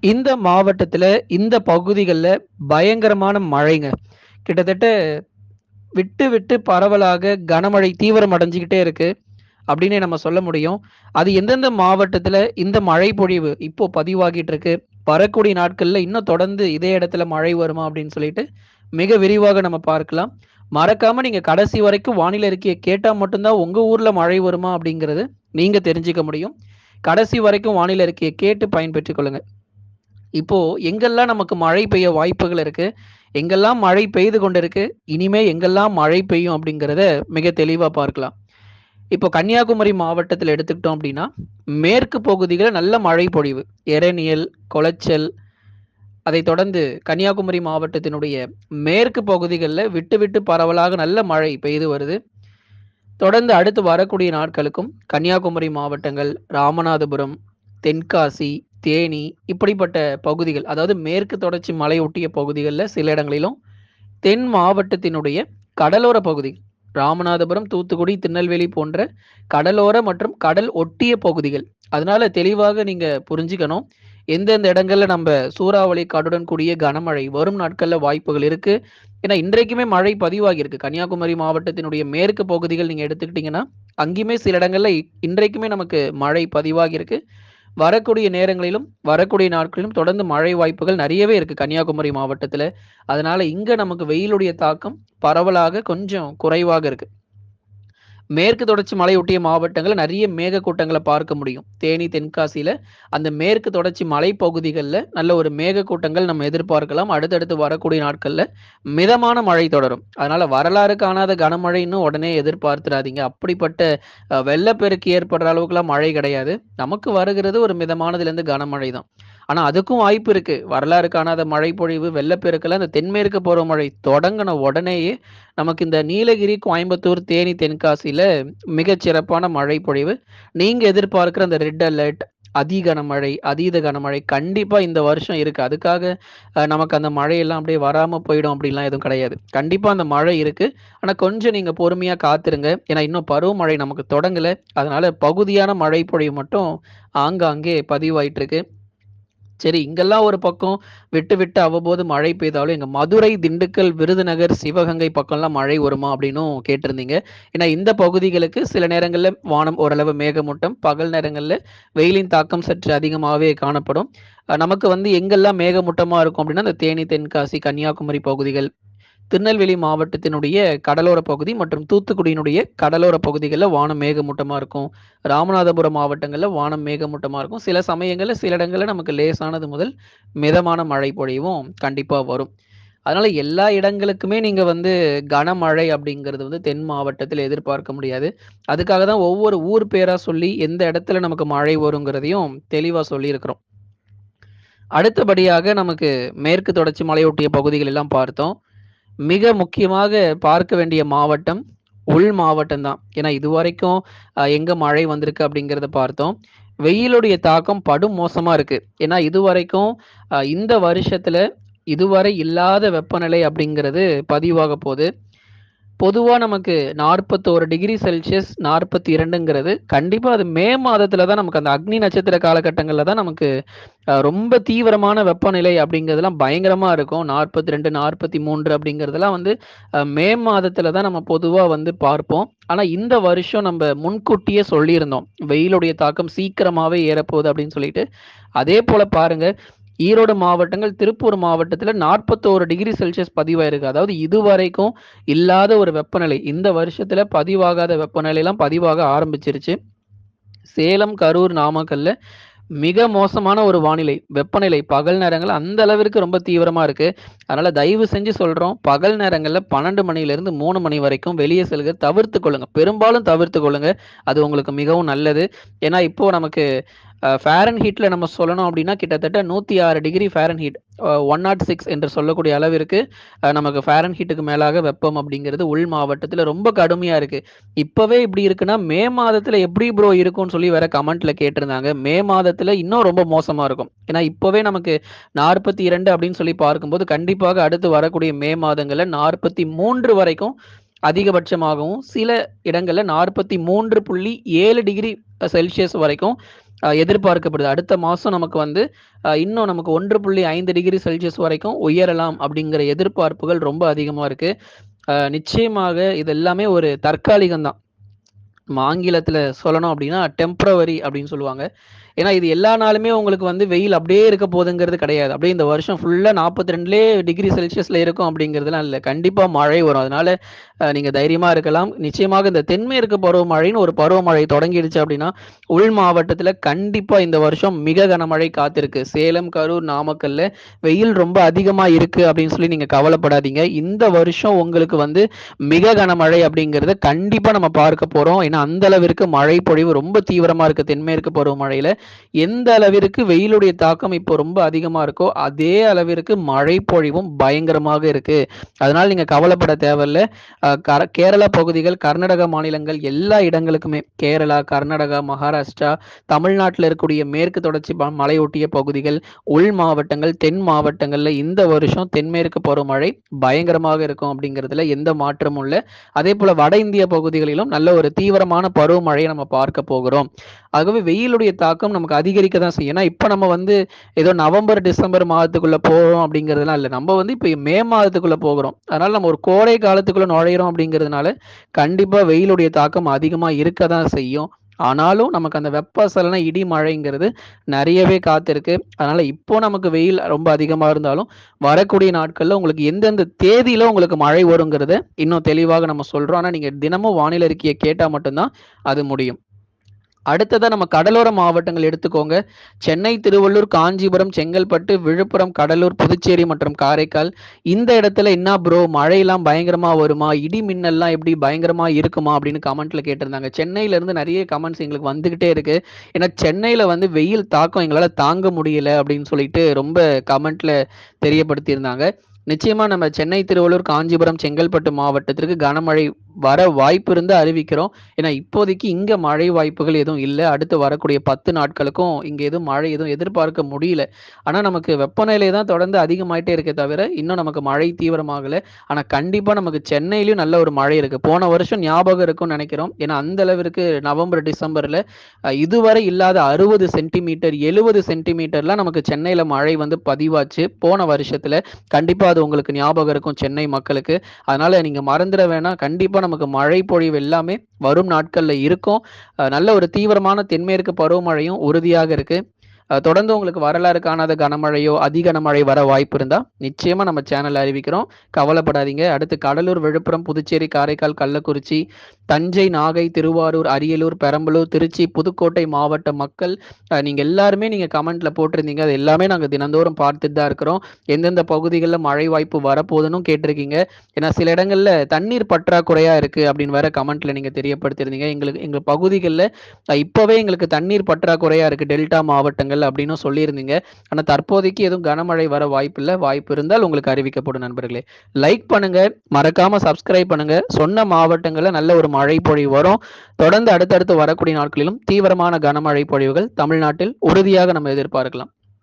இந்த மாவட்டத்தில் இந்த பகுதிகளில் பயங்கரமான மழைங்க. கிட்டத்தட்ட விட்டு, விட்டு பரவலாக கனமழை தீவிரம் அடைஞ்சிக்கிட்டே இருக்கு. அப்படின்னு நம்ம சொல்ல முடியும். அது எந்தெந்த மாவட்டத்தில் இந்த மழை பொழிவு இப்போ பதிவாகிட்டு இருக்கு. வரக்கூடிய நாட்களில் இன்னும் தொடர்ந்து இதே இடத்துல மழை வருமா? அப்படின்னு சொல்லிட்டு மிக விரிவாக நம்ம பார்க்கலாம். மறக்காம நீங்க கடைசி வரைக்கும் வானிலை அறிக்கைய கேட்டால் மட்டும்தான் உங்க ஊர்ல மழை வருமா? அப்படிங்கிறது நீங்க தெரிஞ்சுக்க முடியும். கடைசி வரைக்கும் வானிலை அறிக்கைய கேட்டு பயன்பெற்றுக் கொள்ளுங்க. இப்போ எங்கெல்லாம் நமக்கு மழை பெய்ய வாய்ப்புகள் இருக்கு? எங்கெல்லாம் மழை பெய்து கொண்டிருக்கு? இனிமே எங்கெல்லாம் மழை பெய்யும்? அப்படிங்கிறத மிக தெளிவா பார்க்கலாம். இப்போ கன்னியாகுமரி மாவட்டத்தில் எடுத்துக்கிட்டோம் அப்படின்னா மேற்கு பகுதிகளில் நல்ல மழை பொழிவு. எரணியல், கொளச்சல், அதை தொடர்ந்து கன்னியாகுமரி மாவட்டத்தினுடைய மேற்கு பகுதிகளில் விட்டு, விட்டு பரவலாக நல்ல மழை பெய்து வருது. தொடர்ந்து அடுத்து வரக்கூடிய நாட்களுக்கும் கன்னியாகுமரி மாவட்டங்கள், ராமநாதபுரம், தென்காசி, தேனி இப்படிப்பட்ட பகுதிகள், அதாவது மேற்கு தொடர்ச்சி மலையொட்டிய பகுதிகளில் சில இடங்களிலும், தென் மாவட்டத்தினுடைய கடலோர பகுதி, ராமநாதபுரம், தூத்துக்குடி, திருநெல்வேலி போன்ற கடலோர மற்றும் கடல் ஒட்டிய பகுதிகள். அதனால தெளிவாக நீங்க புரிஞ்சுக்கணும். எந்தெந்த இடங்கள்ல நம்ம சூறாவளி காட்டுடன் கூடிய கனமழை வரும் நாட்கள்ல வாய்ப்புகள் இருக்கு. ஏன்னா, இன்றைக்குமே மழை பதிவாகியிருக்கு. கன்னியாகுமரி மாவட்டத்தினுடைய மேற்கு பகுதிகள் நீங்க எடுத்துக்கிட்டீங்கன்னா, அங்கேயுமே சில இடங்கள்ல இன்றைக்குமே நமக்கு மழை பதிவாகியிருக்கு. வரக்கூடிய நேரங்களிலும், வரக்கூடிய நாட்களிலும் தொடர்ந்து மழை வாய்ப்புகள் நிறையவே இருக்கு கன்னியாகுமரி மாவட்டத்துல. அதனால இங்க நமக்கு வெயிலுடைய தாக்கம் பரவலாக கொஞ்சம் குறைவாக இருக்கு. மேற்கு தொடர்ச்சி மலையொட்டிய மாவட்டங்களில் நிறைய மேகக்கூட்டங்களை பார்க்க முடியும். தேனி, தென்காசியில் அந்த மேற்கு தொடர்ச்சி மலைப்பகுதிகளில் நல்ல ஒரு மேகக்கூட்டங்கள் நம்ம எதிர்பார்க்கலாம். அடுத்தடுத்து வரக்கூடிய நாட்களில் மிதமான மழை தொடரும். அதனால் வரலாறு காணாத கனமழைன்னு உடனே எதிர்பார்த்துடாதீங்க அப்படிப்பட்ட வெள்ளப்பெருக்கு ஏற்படுற அளவுக்குலாம் மழை கிடையாது. நமக்கு வருகிறது ஒரு மிதமானதுலேருந்து கனமழை தான். ஆனா அதுக்கும் வாய்ப்பு இருக்கு. வரலாறு காணாத மழை பொழிவு, வெள்ளப்பெருக்கெல்லாம் அந்த தென்மேற்கு பருவமழை தொடங்கின உடனேயே நமக்கு இந்த நீலகிரி, கோயம்புத்தூர், தேனி, தென்காசியில மிகச்சிறப்பான மழை பொழிவு. நீங்க எதிர்பார்க்கிற அந்த ரெட் அலர்ட், அதி கனமழை, அதீத கனமழை கண்டிப்பா இந்த வருஷம் இருக்கு. அதுக்காக நமக்கு அந்த மழையெல்லாம் அப்படியே வராம போயிடும் அப்படிலாம் எதுவும் கிடையாது. கண்டிப்பா அந்த மழை இருக்கு. ஆனா கொஞ்சம் நீங்க பொறுமையா காத்துருங்க ஏன்னா இன்னும் பருவமழை நமக்கு தொடங்கல. அதனால பகுதியான மழை பொழிவு மட்டும் ஆங்காங்கே பதிவாயிட்டு இருக்கு. சரி இங்கெல்லாம் ஒரு பக்கம் விட்டு, விட்டு அவ்வப்போது மழை பெய்தாலும், எங்க மதுரை, திண்டுக்கல், விருதுநகர், சிவகங்கை பக்கம்லாம் மழை வருமா? அப்படின்னும் கேட்டிருந்தீங்க. ஏன்னா இந்த பகுதிகளுக்கு சில நேரங்களில் வானம் ஓரளவு மேகமூட்டம், பகல் நேரங்களில் வெயிலின் தாக்கம் சற்று அதிகமாகவே காணப்படும். நமக்கு வந்து எங்கெல்லாம் மேகமூட்டமா இருக்கும் அப்படின்னா, இந்த தேனி, தென்காசி, கன்னியாகுமரி பகுதிகள், திருநெல்வேலி மாவட்டத்தினுடைய கடலோர பகுதி மற்றும் தூத்துக்குடியினுடைய கடலோர பகுதிகளில் வானம் மேகமூட்டமாக இருக்கும். ராமநாதபுரம் மாவட்டங்களில் வானம் மேகமூட்டமாக இருக்கும். சில சமயங்களில் சில இடங்களில் நமக்கு லேசானது முதல் மிதமான மழை பொழிவும் கண்டிப்பாக வரும். அதனால எல்லா இடங்களுக்குமே நீங்க வந்து கனமழை அப்படிங்கிறது வந்து தென் மாவட்டத்தில் எதிர்பார்க்க முடியாது. அதுக்காக தான் ஒவ்வொரு ஊர் பேரா சொல்லி எந்த இடத்துல நமக்கு மழை வருங்கிறதையும் தெளிவா சொல்லியிருக்கிறோம். அடுத்தபடியாக நமக்கு மேற்கு தொடர்ச்சி மலையொட்டிய பகுதிகள் எல்லாம் பார்த்தோம். மிக முக்கியமாக பார்க்க வேண்டிய மாவட்டம், உள் மாவட்டம் தான். ஏன்னா இதுவரைக்கும் அ எங்க மழை வந்திருக்கு அப்படிங்கிறத பார்த்தோம். வெயிலுடைய தாக்கம் படும் மோசமா இருக்கு. ஏன்னா இதுவரைக்கும் இந்த வருஷத்துல இதுவரை இல்லாத வெப்பநிலை அப்படிங்கிறது பதிவாக போகுது பொதுவாக நமக்கு 41 டிகிரி செல்சியஸ் 42ங்கிறது கண்டிப்பா அது மே மாதத்தில் தான் நமக்கு அந்த அக்னி நட்சத்திர காலகட்டங்களில் தான் நமக்கு ரொம்ப தீவிரமான வெப்பநிலை அப்படிங்கிறதுலாம் பயங்கரமாக இருக்கும். 42, 43 அப்படிங்கிறதெல்லாம் வந்து மே மாதத்தில் தான் நம்ம பொதுவாக வந்து பார்ப்போம். ஆனால் இந்த வருஷம் நம்ம முன்கூட்டியே சொல்லியிருந்தோம். வெயிலுடைய தாக்கம் சீக்கிரமாகவே ஏறப்போகுது அப்படின்னு சொல்லிட்டு. அதே போல் பாருங்கள் ஈரோடு மாவட்டங்கள், திருப்பூர் மாவட்டத்துல 41 டிகிரி செல்சியஸ் பதிவாயிருக்கு. அதாவது இதுவரைக்கும் இல்லாத ஒரு வெப்பநிலை. இந்த வருஷத்துல பதிவாகாத வெப்பநிலையெல்லாம் பதிவாக ஆரம்பிச்சிருச்சு. சேலம், கரூர், நாமக்கல்ல மிக மோசமான ஒரு வானிலை. வெப்பநிலை பகல் நேரங்கள் அந்த அளவிற்கு ரொம்ப தீவிரமா இருக்கு. அதனால தயவு செஞ்சு சொல்றோம், பகல் நேரங்கள்ல 12 மணியிலிருந்து மூணு மணி வரைக்கும் வெளியே செல்க தவிர்த்துக் கொள்ளுங்க. பெரும்பாலும் தவிர்த்து கொள்ளுங்க. அது உங்களுக்கு மிகவும் நல்லது. ஏன்னா இப்போ நமக்கு ஃபேரன் ஹீட்ல நம்ம சொல்லணும் அப்படின்னா கிட்டத்தட்ட 106 டிகிரி ஒன் நாட் சிக்ஸ் என்று சொல்லக்கூடிய அளவிற்கு நமக்கு ஃபேரன் ஹீட்டுக்கு மேலாக வெப்பம் அப்படிங்கிறது உள் மாவட்டத்தில் ரொம்ப கடுமையாக இருக்கு. இப்போவே இப்படி இருக்குன்னா, மே மாதத்தில் எப்படி ப்ரோ இருக்கும்னு சொல்லி வேற கமெண்ட்ல கேட்டிருந்தாங்க. மே மாதத்தில் இன்னும் ரொம்ப மோசமாக இருக்கும். ஏன்னா இப்போவே நமக்கு 42 அப்படின்னு சொல்லி பார்க்கும்போது, கண்டிப்பாக அடுத்து வரக்கூடிய மே மாதங்களில் நாற்பத்தி மூன்று வரைக்கும் அதிகபட்சமாகவும், சில இடங்களில் நாற்பத்தி மூன்று புள்ளி ஏழு டிகிரி செல்சியஸ் வரைக்கும் எதிர்பார்க்கப்படுது. அடுத்த மாதம் நமக்கு வந்து இன்னும் நமக்கு ஒன்று புள்ளி ஐந்து டிகிரி செல்சியஸ் வரைக்கும் உயரலாம் அப்படிங்கிற எதிர்பார்ப்புகள் ரொம்ப அதிகமாக இருக்குது நிச்சயமாக இது எல்லாமே ஒரு தற்காலிகம் தான் ஆங்கிலத்தில் சொல்லணும் அப்படின்னா டெம்ப்ரவரி அப்படின்னு சொல்லுவாங்க. ஏன்னா இது எல்லா நாளுமே உங்களுக்கு வந்து வெயில் அப்படியே இருக்க போதுங்கிறது கிடையாது. அப்படியே இந்த வருஷம் ஃபுல்லாக நாற்பத்தி ரெண்டுலேயே டிகிரி செல்சியஸில் இருக்கும் அப்படிங்கிறதுலாம் இல்லை. கண்டிப்பாக மழை வரும். அதனால நீங்கள் தைரியமாக இருக்கலாம். நிச்சயமாக இந்த தென்மேற்கு பருவமழைன்னு ஒரு பருவமழை தொடங்கிடுச்சு அப்படின்னா உள் மாவட்டத்தில் கண்டிப்பாக இந்த வருஷம் மிக கனமழை காத்திருக்கு. சேலம் கரூர் நாமக்கல்ல வெயில் ரொம்ப அதிகமாக இருக்குது அப்படின்னு சொல்லி நீங்கள் கவலைப்படாதீங்க. இந்த வருஷம் உங்களுக்கு வந்து மிக கனமழை அப்படிங்கிறத கண்டிப்பாக நம்ம பார்க்க போகிறோம் ஏன்னா அந்த அளவிற்கு மழை பொழிவு ரொம்ப தீவிரமாக இருக்குது தென்மேற்கு பருவமழையில். எந்த அளவிற்கு வெயிலுடைய தாக்கம் இப்போ ரொம்ப அதிகமாக இருக்கோ அதே அளவிற்கு மழை பொழிவும் பயங்கரமாக இருக்கு. அதனால நீங்க கவலைப்பட தேவையில்ல. கேரளா பகுதிகள் கர்நாடக மாநிலங்கள் எல்லா இடங்களுக்குமே கேரளா கர்நாடகா மகாராஷ்டிரா தமிழ்நாட்டில் இருக்கக்கூடிய மேற்கு தொடர்ச்சி மலையொட்டிய பகுதிகள் உள் மாவட்டங்கள் தென் மாவட்டங்கள்ல இந்த வருஷம் தென்மேற்கு பருவமழை பயங்கரமாக இருக்கும் அப்படிங்கிறதுல எந்த மாற்றமும் இல்லை. அதே போல வட இந்திய பகுதிகளிலும் நல்ல ஒரு தீவிரமான பருவமழையை நம்ம பார்க்க போகிறோம். ஆகவே வெயிலுடைய தாக்கம் நமக்கு அதிகரிக்க தான் செய்யும். ஏன்னா இப்போ நம்ம வந்து ஏதோ நவம்பர் டிசம்பர் மாதத்துக்குள்ள போகிறோம் அப்படிங்கிறதுலாம் இல்லை நம்ம வந்து இப்போ மே மாதத்துக்குள்ள போகிறோம். அதனால நம்ம ஒரு கோடை காலத்துக்குள்ள நுழையிறோம் அப்படிங்கிறதுனால கண்டிப்பா வெயிலுடைய தாக்கம் அதிகமா இருக்க தான் செய்யும். ஆனாலும் நமக்கு அந்த வெப்பசலன இடி மழைங்கிறது நிறையவே காத்திருக்கு. அதனால இப்போ நமக்கு வெயில் ரொம்ப அதிகமாக இருந்தாலும் வரக்கூடிய நாட்களில் உங்களுக்கு எந்தெந்த தேதியில உங்களுக்கு மழை வருங்கிறத இன்னும் தெளிவாக நம்ம சொல்றோம். ஆனால் நீங்க தினமும் வானிலை அறிக்கையை கேட்டால் மட்டும்தான் அது முடியும். அடுத்ததாக நம்ம கடலோர மாவட்டங்கள் எடுத்துக்கோங்க. சென்னை திருவள்ளூர் காஞ்சிபுரம் செங்கல்பட்டு விழுப்புரம் கடலூர் புதுச்சேரி மற்றும் காரைக்கால். இந்த இடத்துல என்ன ப்ரோ மழையெல்லாம் பயங்கரமாக வருமா? இடி மின்னல்லாம் எப்படி பயங்கரமாக இருக்குமா? அப்படின்னு கமெண்ட்டில் கேட்டிருந்தாங்க. சென்னையிலேருந்து நிறைய கமெண்ட்ஸ் எங்களுக்கு வந்துக்கிட்டே இருக்கு. ஏன்னா சென்னையில் வந்து வெயில் தாக்கம் எங்களால் தாங்க முடியலை அப்படின்னு சொல்லிட்டு ரொம்ப கமெண்ட்டில் தெரியப்படுத்தியிருந்தாங்க. நிச்சயமா நம்ம சென்னை திருவள்ளூர் காஞ்சிபுரம் செங்கல்பட்டு மாவட்டத்திற்கு கனமழை வர வாய்ப்பு இருந்து அறிவிக்கிறோம். ஏன்னா இப்போதைக்கு இங்க மழை வாய்ப்புகள் எதுவும் இல்லை. அடுத்து வரக்கூடிய பத்து நாட்களுக்கும் இங்க எதுவும் மழை எதுவும் எதிர்பார்க்க முடியல. ஆனா நமக்கு வெப்பநிலை தான் தொடர்ந்து அதிகமாயிட்டே இருக்கே தவிர இன்னும் நமக்கு மழை தீவிரமாகல. ஆனா கண்டிப்பா நமக்கு சென்னையிலயும் நல்ல ஒரு மழை இருக்கு. போன வருஷம் ஞாபகம் இருக்கும்னு நினைக்கிறோம். ஏன்னா அந்த அளவிற்கு நவம்பர் டிசம்பர்ல இதுவரை இல்லாத அறுபது சென்டிமீட்டர் எழுபது சென்டிமீட்டர்லாம் நமக்கு சென்னையில மழை வந்து பதிவாச்சு. போன வருஷத்துல கண்டிப்பா அது உங்களுக்கு ஞாபகம் இருக்கும் சென்னை மக்களுக்கு. அதனால நீங்க மறந்துட வேணாம். கண்டிப்பா நமக்கு மழை பொழிவு எல்லாமே வரும் நாட்களில் இருக்கும். நல்ல ஒரு தீவிரமான தென்மேற்கு பருவமழையும் உறுதியாக இருக்கு. தொடர்ந்து உங்களுக்கு வரலாறு காணாத கனமழையோ அதி கனமழை வர வாய்ப்பு இருந்தால் நிச்சயமாக நம்ம சேனலில் அறிவிக்கிறோம். கவலைப்படாதீங்க. அடுத்து கடலூர் விழுப்புரம் புதுச்சேரி காரைக்கால் கள்ளக்குறிச்சி தஞ்சை நாகை திருவாரூர் அரியலூர் பெரம்பலூர் திருச்சி புதுக்கோட்டை மாவட்ட மக்கள் நீங்கள் எல்லாருமே நீங்கள் கமெண்ட்டில் போட்டிருந்தீங்க. அது எல்லாமே நாங்கள் தினந்தோறும் பார்த்துட்டு தான் இருக்கிறோம். எந்தெந்த பகுதிகளில் மழை வாய்ப்பு வரப்போகுதுன்னு கேட்டிருக்கீங்க. ஏன்னா சில இடங்களில் தண்ணீர் பற்றாக்குறையாக இருக்குது அப்படின்னு வேற கமெண்ட்டில் நீங்கள் தெரியப்படுத்திருந்தீங்க எங்களுக்கு எங்கள் பகுதிகளில் இப்போவே எங்களுக்கு தண்ணீர் பற்றாக்குறையாக இருக்குது டெல்டா மாவட்டங்கள் மாவட்டங்கள் அப்படின்னு சொல்லியிருந்தீங்க. ஆனால் தற்போதைக்கு எதுவும் கனமழை வர வாய்ப்பு இல்லை வாய்ப்பு இருந்தால் உங்களுக்கு அறிவிக்கப்படும் நண்பர்களே. லைக் பண்ணுங்க. மறக்காம சப்ஸ்கிரைப் பண்ணுங்க. சொன்ன மாவட்டங்களில் நல்ல ஒரு மழை பொழிவு வரும். தொடர்ந்து அடுத்தடுத்து வரக்கூடிய நாட்களிலும் தீவிரமான கனமழை பொழிவுகள் தமிழ்நாட்டில் உறுதியாக நம்ம எதிர்பார்க்கலாம்.